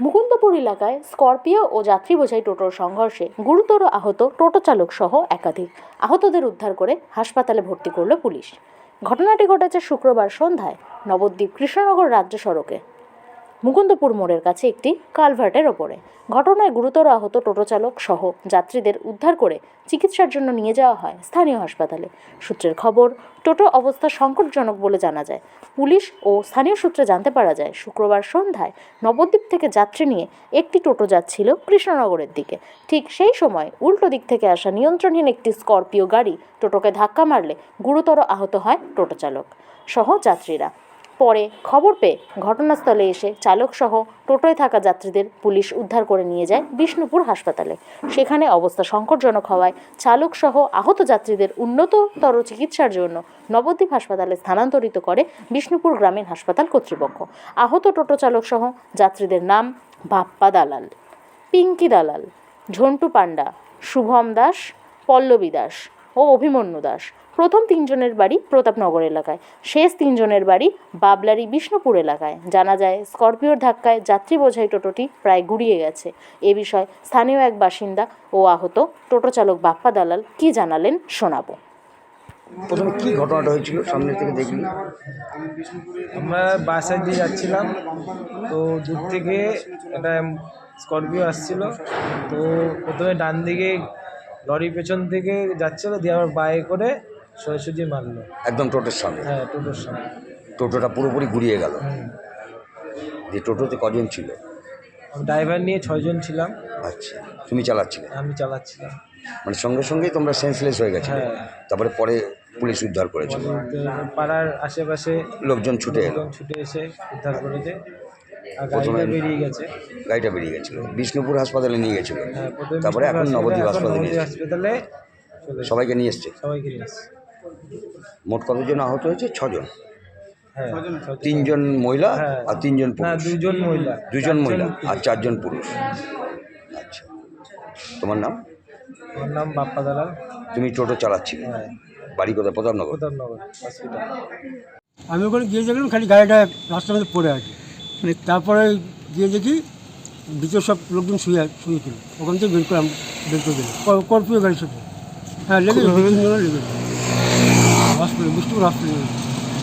মুকুন্দপুর এলাকায় স্করপিও ও যাত্রী বোঝাই টোটোর সংঘর্ষে গুরুতর আহত টোটো চালক সহ একাধিক। আহতদের উদ্ধার করে হাসপাতালে ভর্তি করল পুলিশ। ঘটনাটি ঘটেছে শুক্রবার সন্ধ্যায় নবদ্বীপ কৃষ্ণনগর রাজ্য সড়কে। মুকুন্দপুর মোড়ের কাছে একটি কালভার্টের ওপরে। ঘটনায় গুরুতর আহত টোটো চালক সহ যাত্রীদের উদ্ধার করে চিকিৎসার জন্য নিয়ে যাওয়া হয় স্থানীয় হাসপাতালে। সূত্রের খবর, টোটো অবস্থা সংকটজনক বলে জানা যায়। পুলিশ ও স্থানীয় সূত্রে জানতে পারা যায়, শুক্রবার সন্ধ্যায় নবদ্বীপ থেকে যাত্রী নিয়ে একটি টোটো যাচ্ছিল কৃষ্ণনগরের দিকে। ঠিক সেই সময় উল্টো দিক থেকে আসা নিয়ন্ত্রণহীন একটি স্করপিও গাড়ি টোটোকে ধাক্কা মারলে গুরুতর আহত হয় টোটো চালক সহ যাত্রীরা। পরে খবর পেয়ে ঘটনাস্থলে এসে চালক সহ টোটোয় থাকা যাত্রীদের পুলিশ উদ্ধার করে নিয়ে যায় বিষ্ণুপুর হাসপাতালে। সেখানে অবস্থা সংকটজনক হওয়ায় চালক সহ আহত যাত্রীদের উন্নততর চিকিৎসার জন্য নবদ্বীপ হাসপাতালে স্থানান্তরিত করে বিষ্ণুপুর গ্রামীণ হাসপাতাল কর্তৃপক্ষ। আহত টোটো চালক সহ যাত্রীদের নাম বাপ্পা দালাল, পিঙ্কি দালাল, ঝন্টু পাণ্ডা, শুভম দাস, পল্লবী দাস ও অভিমন্যু দাস। প্রথম তিনজনের বাড়ি প্রতাপনগর এলাকায়। শেষ তিনজনের বাড়ি বাবলারি বিষ্ণুপুর এলাকায়। জানা যায় স্করপিওর ধাক্কায় যাত্রী বোঝাই টোটোটি প্রায় গুড়িয়ে গেছে। এ বিষয়ে স্থানীয় এক বাসিন্দা ও আহত টোটো চালক বাপ্পা দালাল কি জানালেন শোনাবো। প্রথমে কি ঘটনাটা হয়েছিল? সামনে থেকে দেখলি আমরা বাসায় দিয়ে যাচ্ছিলাম। তো দূর থেকে একটা স্করপিও আসছিল। তো প্রথমে ডান দিকে লরি পেছন থেকে যাচ্ছিল দিয়ে আমার বাইরে করে সোজাসুজি মারলো একদম টোটোর সামনে। হ্যাঁ টোটোর সামনে। টোটোটা পুরোপুরি ঘুরিয়ে গেল। যে টোটোতে কজন ছিল? ড্রাইভার নিয়ে ছয়জন ছিলাম। আচ্ছা তুমি চালাচ্ছিলে? আমি চালাচ্ছিলাম। মানে সঙ্গে সঙ্গেই তোমরা সেন্সলেস হয়ে গেছিলে। হ্যাঁ। তারপরে পরে পুলিশ উদ্ধার করেছিল। তো পাড়ার আশেপাশে লোকজন ছুটে এলো। ছুটে এসে উদ্ধার করেছে। প্রথমে- বেরিয়ে গেছে। গাড়িটা বেরিয়ে গেছিল। বিষ্ণুপুর হাসপাতালে নিয়ে গেছিল। হ্যাঁ তারপরে এখন নবদ্বীপ হাসপাতালে, হাসপাতালে। সবাইকে নিয়ে এসছে? সবাইকে নিয়ে এসছে। মোট কতজন আহত হয়েছে? ছজন। হ্যাঁ তিনজন মহিলা হ্যাঁ। আর তিনজন পুরুষ? দুজন মহিলা। দুজন মহিলা আর চারজন পুরুষ। আচ্ছা। তোমার নাম? আমার নাম বাপ্পা দালাল। তুমি টোটো চালাচ্ছিলে। হ্যাঁ। বাড়ি কোথায়? প্রতাপনগর? প্রতাপনগর আমি ওখানে গিয়ে দেখলাম খালি গাড়িটা রাস্তার মধ্যে পড়ে আছে। মানে তারপরে গিয়ে দেখি ভিতর সব লোকজন শুয়ে শুয়েছিল। ওখান থেকে বের করলাম বের করে দিলাম কর্পীয় গাড়ির সাথে। হ্যাঁ লেগে লেগে হসপিটাল বিষ্ণুপুর হসপিটাল